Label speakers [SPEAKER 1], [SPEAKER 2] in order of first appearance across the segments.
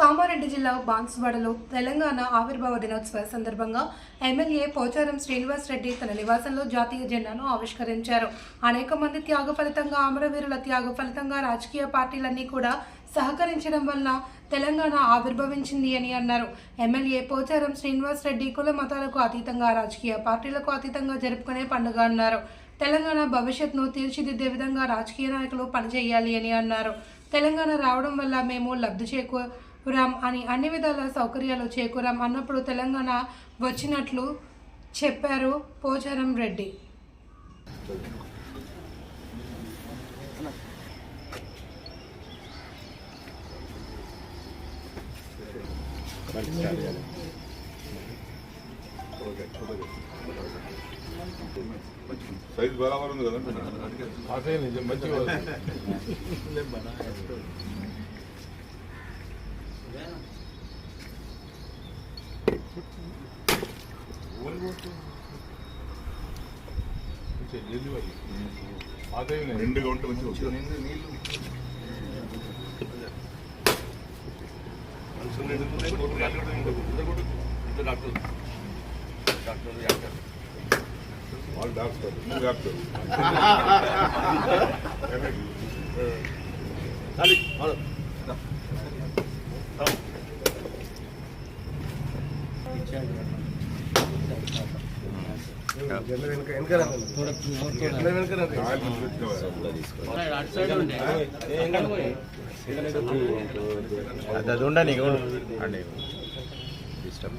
[SPEAKER 1] కామారెడ్డి జిల్లా బాన్సువాడలో తెలంగాణ ఆవిర్భావ దినోత్సవ సందర్భంగా ఎమ్మెల్యే పోచారం శ్రీనివాస్ రెడ్డి తన నివాసంలో జాతీయ జెండాను ఆవిష్కరించారు. అనేక మంది త్యాగ ఫలితంగా అమరవీరుల త్యాగ ఫలితంగా రాజకీయ పార్టీలన్నీ కూడా సహకరించడం వలన తెలంగాణ ఆవిర్భవించింది అని అన్నారు. ఎమ్మెల్యే పోచారం శ్రీనివాస్ రెడ్డి కుల మతాలకు అతీతంగా రాజకీయ పార్టీలకు అతీతంగా జరుపుకునే పండుగ అన్నారు. తెలంగాణ భవిష్యత్ను తీర్చిదిద్దే విధంగా రాజకీయ నాయకులు పనిచేయాలి అని అన్నారు. తెలంగాణ రావడం వల్ల మేము లబ్ధి చేకూరాం అని అన్ని విధాల సౌకర్యాలు చేకూరాం అన్నప్పుడు తెలంగాణ వచ్చినట్లు చెప్పారు పోచారం రెడ్డి.
[SPEAKER 2] సైజ్ బరాబర్ ఉంది కదా.
[SPEAKER 3] అదే నిజం మంచిగా
[SPEAKER 2] రెండుగా ఉంటే మంచిగా ఉంటుంది. వాళ్ళు డాక్టర్ నువ్వు డాక్టర్. కాయలు తీసుకొచ్చినావా?
[SPEAKER 4] అది ఉండని అండి డిస్టర్బ్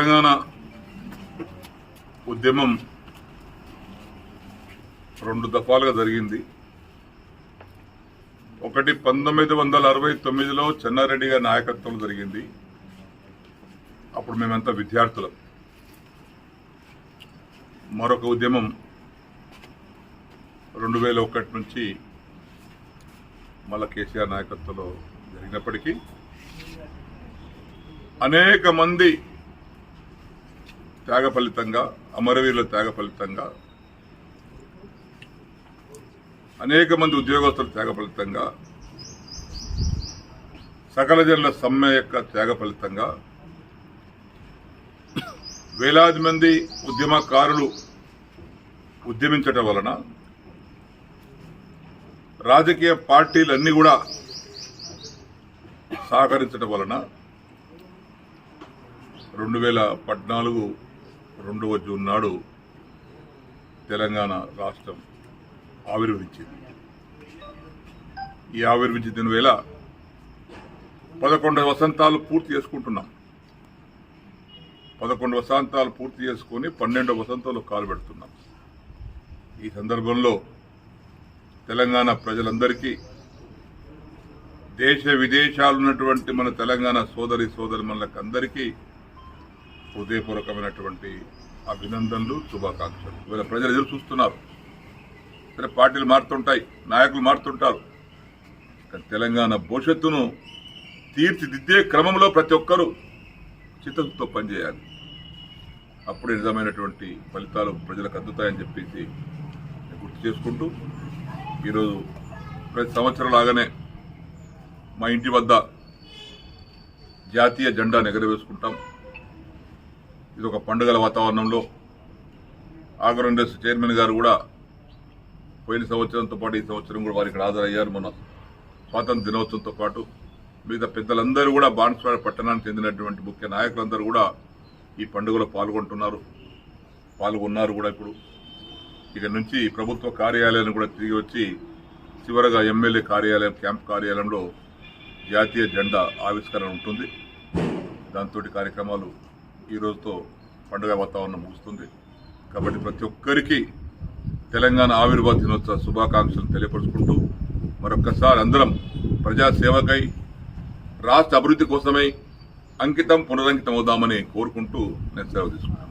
[SPEAKER 5] తెలంగాణ
[SPEAKER 2] ఉద్యమం రెండు దఫాలుగా జరిగింది. ఒకటి పంతొమ్మిది వందల అరవై తొమ్మిదిలో చెన్నారెడ్డి గారి నాయకత్వం జరిగింది. అప్పుడు మేమంతా విద్యార్థులం. మరొక ఉద్యమం రెండు వేల ఒకటి నుంచి మళ్ళా కేసీఆర్ నాయకత్వంలో జరిగినప్పటికీ అనేక మంది త్యాగ ఫలితంగా అమరవీరుల త్యాగ ఫలితంగా అనేక మంది ఉద్యోగస్తుల త్యాగ ఫలితంగా సకల జనుల సమ్మె యొక్క త్యాగ ఫలితంగా వేలాది మంది ఉద్యమకారులు ఉద్యమించటం వలన రాజకీయ పార్టీలన్నీ కూడా సహకరించడం వలన రెండు వేల పద్నాలుగు రెండవ జూన్ నాడు తెలంగాణ రాష్ట్రం ఆవిర్భవించింది ఈ ఆవిర్భించిన వేళ పదకొండు వసంతాలు పూర్తి చేసుకుంటున్నాం. పదకొండు వసంతాలు పూర్తి చేసుకుని పన్నెండు వసంతాలు కాలు పెడుతున్నాం. ఈ సందర్భంలో తెలంగాణ ప్రజలందరికీ దేశ విదేశాలు ఉన్నటువంటి మన తెలంగాణ సోదరి సోదరి అందరికీ హృదయపూర్వకమైనటువంటి అభినందనలు శుభాకాంక్షలు. ఇవాళ ప్రజలు ఎదురు చూస్తున్నారు. సరే పార్టీలు మారుతుంటాయి నాయకులు మారుతుంటారు. కానీ తెలంగాణ భవిష్యత్తును తీర్చిదిద్దే క్రమంలో ప్రతి ఒక్కరూ చిత్తశుద్ధితో పనిచేయాలి. అప్పుడే నిజమైనటువంటి ఫలితాలు ప్రజలకు అందుతాయని చెప్పేసి గుర్తు చేసుకుంటూ ఈరోజు ప్రతి సంవత్సరం లాగానే మా ఇంటి వద్ద జాతీయ జెండా ఎగరవేసుకుంటాం ఇది ఒక పండుగల వాతావరణంలో ఆగ్రో ఇండస్ట్రీ చైర్మన్ గారు కూడా పోయిన సంవత్సరంతో పాటు ఈ సంవత్సరం కూడా వారు ఇక్కడ హాజరయ్యారు. మన స్వాతంత్ర దినోత్సవంతో పాటు మిగతా పెద్దలందరూ కూడా బాన్స్వాడ పట్టణానికి చెందినటువంటి ముఖ్య నాయకులందరూ కూడా ఈ పండుగలో పాల్గొంటున్నారు. పాల్గొన్నారు కూడా ఇప్పుడు. ఇక నుంచి ప్రభుత్వ కార్యాలయాన్ని కూడా తిరిగి వచ్చి చివరగా ఎమ్మెల్యే కార్యాలయం క్యాంప్ కార్యాలయంలో జాతీయ జెండా ఆవిష్కరణ ఉంటుంది. దాంతో కార్యక్రమాలు ఈ రోజుతో పండుగ వాతావరణం ముగుస్తుంది. కాబట్టి ప్రతి ఒక్కరికి తెలంగాణ ఆవిర్భావ దినోత్సవ శుభాకాంక్షలు తెలియపరుచుకుంటూ మరొక్కసారి అందరం ప్రజాసేవకై రాష్ట్ర అభివృద్ధి కోసమై అంకితం పునరంకితం అవుదామని కోరుకుంటూ నేను సేవ తీసుకున్నాను